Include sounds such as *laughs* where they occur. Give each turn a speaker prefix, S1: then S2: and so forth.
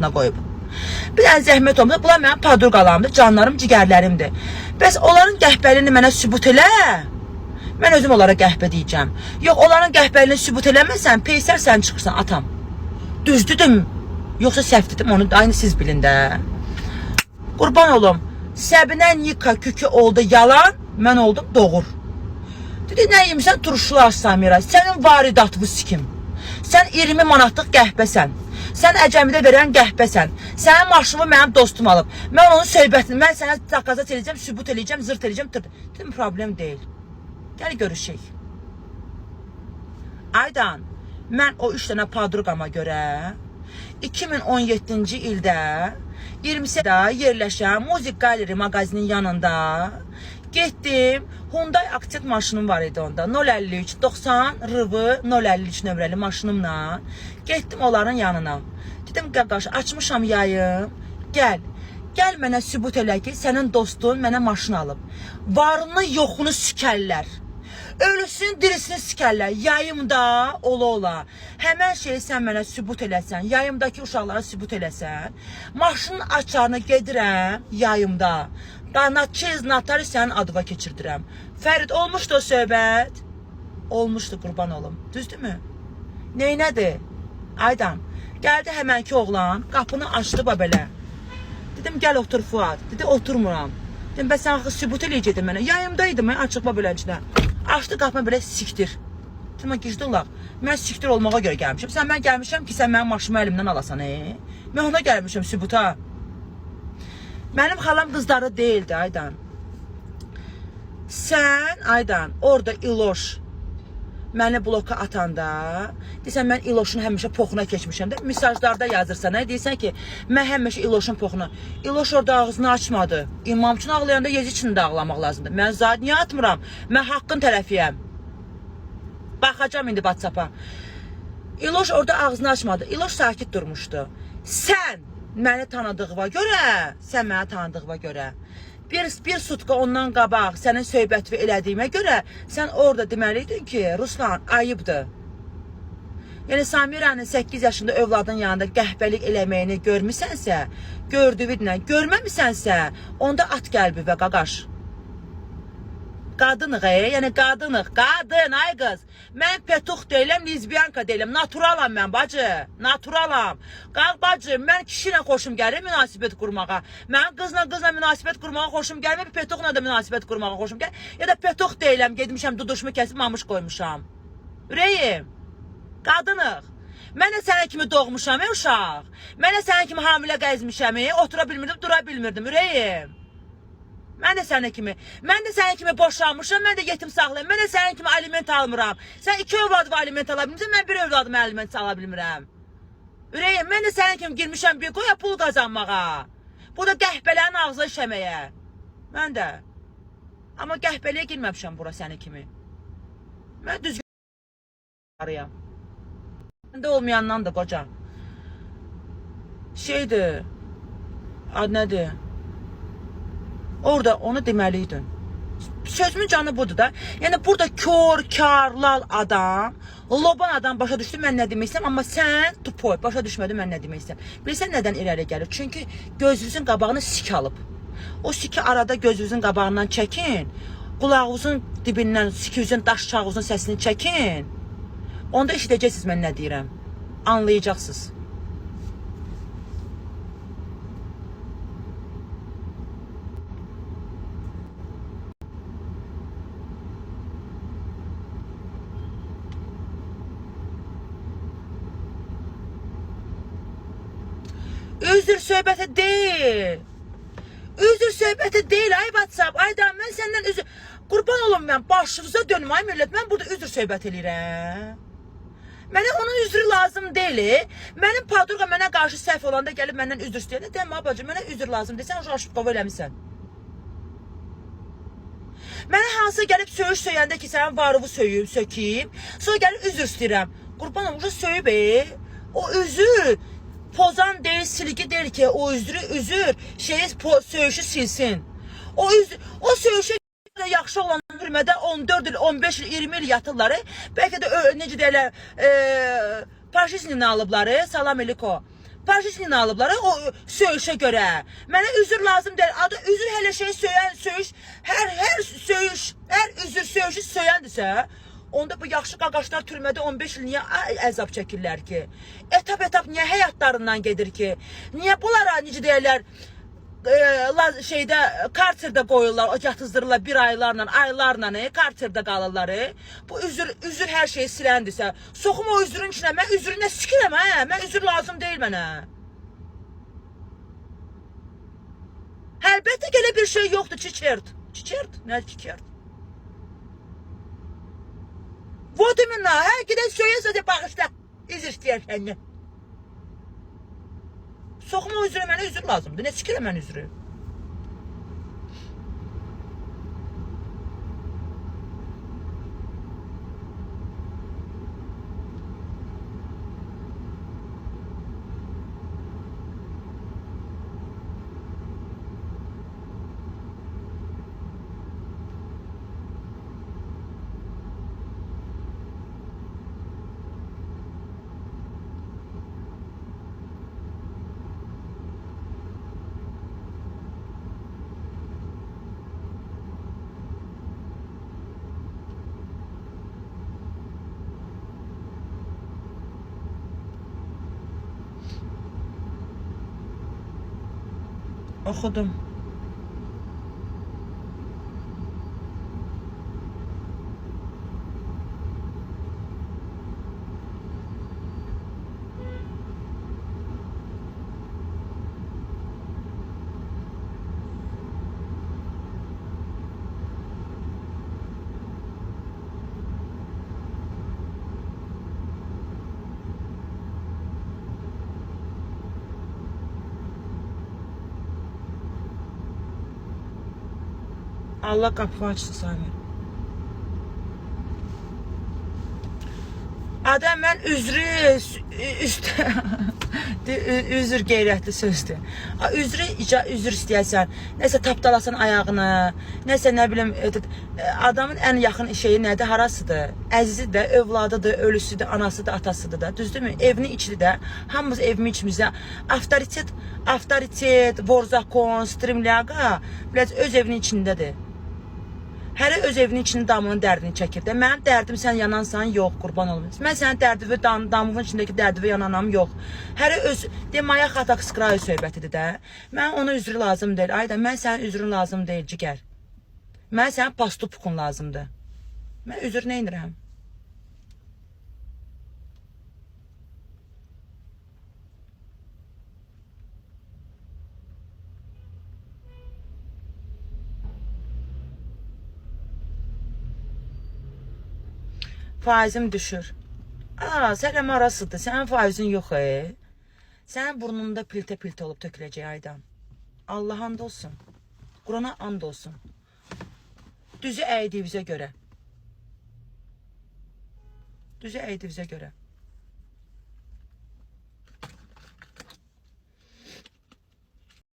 S1: altına qoyub. Bir dənə zəhmət olmasa, bunlar mənim padurqalarımdır, canlarım, cigərlərimdir. Bəs onların qəhbəliyini mənə sübut elə. Mən özüm onlara qəhbə deyəcəm. Yox, onların qəhbəliyini sübut eləməsən, peysər sən çıxırsan atam. Düzdürdüm. Yoxsa səhv dedim, onu aynı siz bilin də. Qurban olum. Səbinə Nika kükü oldu yalan, mən oldum doğur. Dedi nə yemirsən turşular Samira. Sənin varidatı bu sikim. Sən 20 manatlıq qəhbəsən. Sən əcəmidə verən qəhbəsən. Sənin maşını mənim dostum alıb. Mən onun söhbətini, mən sənə zakazat edəcəm, sübut edəcəm, zırt edəcəm. Tırt. Dedim problem deyil. Gəl görüşək. Aydan, mən o üç dənə padruqama görə 2017-ci ildə 20-də yerləşən Music Gallery mağazinin yanında getdim. Hyundai Accent maşınım var idi onda. 053 90 RV 053 nömrəli maşınımla getdim onların yanına. Dedim qardaş, açmışam yayım. Gəl. Gəl mənə sübut elə ki, sənin dostun mənə maşın alıb. Varını, yoxunu sikərlər. Ölüsünü, dirisini sikərlər. Yayımda ola ola. Həmən şeyi sən mənə sübut eləsən, yayımdakı uşaqlara sübut eləsən, maşının açarını gedirəm yayımda. Dana çiz notari sənin adıva keçirdirəm. Fərid olmuşdu o söhbət. Olmuşdu qurban olum. Düzdürmü? Neynədir? Aydan. Gəldi həmənki oğlan, qapını açdı ba belə. Dedim gəl otur Fuad. Dedi oturmuram. Dedim bəs sən axı sübut eləyəcəkdin mənə. Yayımdaydım mən açıq ba beləcə. Açdı qapını belə sikdir. Dedim gizli olaq. Mən sikdir olmağa görə gəlmişəm. Sən mən gəlmişəm ki, sən mənim maşımı əlimdən alasan, e? Mən ona gəlmişəm sübuta. Mənim xalam qızları değildi Aydan. Sən Aydan orada İloş məni bloka atanda, desən mən İloşun həmişə poxuna keçmişəm də, mesajlarda yazırsan, nə deyirsən ki, mən həmişə İloşun poxuna. İloş orada ağzını açmadı. İmam üçün ağlayanda yezi üçün də ağlamaq lazımdır. Mən zat niyə atmıram? Mən haqqın tərəfiyəm. Baxacam indi WhatsApp-a. İloş orada ağzını açmadı. İloş sakit durmuşdu. Sən məni tanıdığına görə, sən məni tanıdığına görə bir bir sutka ondan qabaq sənin söhbət elədiyimə görə sən orada deməliydin ki, Ruslan ayıbdır. Yəni Samiranın 8 yaşında övladın yanında qəhbəlik eləməyini görmüsənsə, gördüyünlə görməmisənsə, onda at qəlbi və qaqaş. Qadınıq, e? yəni qadınıq, qadın, ay qız. Mən petux deyiləm, lizbiyanka deyiləm, naturalam mən bacı, naturalam. Qalq bacı, mən kişi ilə xoşum gəlir münasibət qurmağa. Mən qızla qızla münasibət qurmağa xoşum gəlmir, petuxla da münasibət qurmağa xoşum gəlir. Ya da petux deyiləm, getmişəm duduşumu kəsib mamış qoymuşam. Ürəyim, qadınıq. Mən də sənə kimi doğmuşam, ey uşaq. Mən də sənə kimi hamilə gəzmişəm, otura bilmirdim, dura bilmirdim, ürəyim. Mən də sənin kimi. Mən də sənin kimi boşanmışam, mən də yetim saxlayım. Mən də sənin kimi aliment almıram. Sən iki övladımı aliment ala bilmirsən, mən bir övladımı aliment ala bilmirəm. Ürəyim, mən də sənin kimi girmişəm bir qoya pul qazanmağa. Bu da qəhbələrin ağzına işəməyə. Mən də. Amma qəhbəliyə girməmişəm bura sənin kimi. Mən düzgün arayam. Məndə olmayandan da qoca. Şeydir. Ad nədir? Orada onu deməliydin. Sözümün canı budur da. Yəni burada kör, karlal adam, loban adam başa düşdü mən nə demək istəyirəm, amma sən tupoy başa düşmədin mən nə demək istəyirəm. Bilirsən nədən irəli gəlir? Çünki gözünüzün qabağını sik alıb. O siki arada gözünüzün qabağından çəkin. Qulağınızın dibindən sikizin daş çağınızın səsini çəkin. Onda eşidəcəksiniz mən nə deyirəm. Anlayacaqsınız. Üzr söhbəti deyil. Üzr söhbəti deyil ay WhatsApp. Aydan mən səndən üzr qurban olum mən başınıza dönüm ay millət. Mən burada üzr söhbət eləyirəm. Mənə onun üzrü lazım deyil. Mənim padurqa mənə qarşı səhv olanda gəlib məndən üzr istəyəndə demə bacı, mənə üzr lazım desən o aşıqov eləmisən. Mənə hansı gəlib söyüş söyəndə ki, sənin varıvı söyüb, sökeyim. Sonra gəlib üzr istəyirəm. Qurban olum, söyüb e. O üzür pozan deyil, silgi deyil ki, o üzrü üzür, şeyi söyüşü silsin. O üz o söyüşü yaxşı olan hürmədə 14 il, 15 il, 20 il yatırlar. Bəlkə də necə deyirlər, e, faşizmini alıblar. e. Salam eliko. Faşistliğini alıblar o söyüşə görə. Mənə üzür lazım deyil. Adı üzür hələ şey söyən söyüş, hər hər söyüş, hər üzür söyüşü söyəndirsə, onda bu yaxşı qaqaşlar türmədə 15 il niyə əzab çəkirlər ki? Etap etap niyə həyatlarından gedir ki? Niyə bunlara necə deyirlər? e, şeydə karterdə qoyurlar, yatızdırırlar bir aylarla, aylarla, e, karterdə qalırlar. E. Bu üzür üzür hər şeyi siləndirsə, soxum o üzürün içinə. Mən üzürünə sikirəm hə. Mən üzür lazım deyil mənə. Əlbəttə ki, elə bir şey yoxdur, çiçert. Çiçert, nə çiçert? Votumunla herkese söyle söyle bağışla. İz istəyər səndən. Soxma üzrü mənə üzr lazımdır. Ne sikilə mən üzrü? Oxudum. Allah qapı açsın Samir. Adam mən üzrü üst *laughs* üzr qeyrətli sözdür. Üzrü üzr istəyəsən, nəsə tapdalasan ayağını, nəsə nə bilim e, e, adamın ən yaxın şeyi nədir? Harasıdır? Əzizidir də, övladıdır, ölüsüdür, anasıdır, atasıdır da. Düzdürmü? Evini içli də. Hamımız evimi içimizdə avtoritet, avtoritet, vorzakon, strimlyaqa, biraz öz evinin içindədir. Hərə öz evinin içinin damının dərdini çəkir də. Mənim dərdim sən yanansan, yox, qurban olum. Mən sənin dərdini dam, damının içindəki dərdini yananam, yox. Hərə öz demaya xatak skrayı söhbətidir də. Mən ona üzrü lazım deyil. Ayda mən sənin üzrün lazım deyil, cigər. Mən sənin pastupukun lazımdır. Mən üzr nə edirəm? Faizim düşür. Aa, sələm arasıdır. Sənin faizin yox, e. Sənin burnunda piltə-piltə olub töküləcək aydan. Allah and olsun. Qurana and olsun. Düzü əydiyimizə görə. Düzü əydiyimizə görə.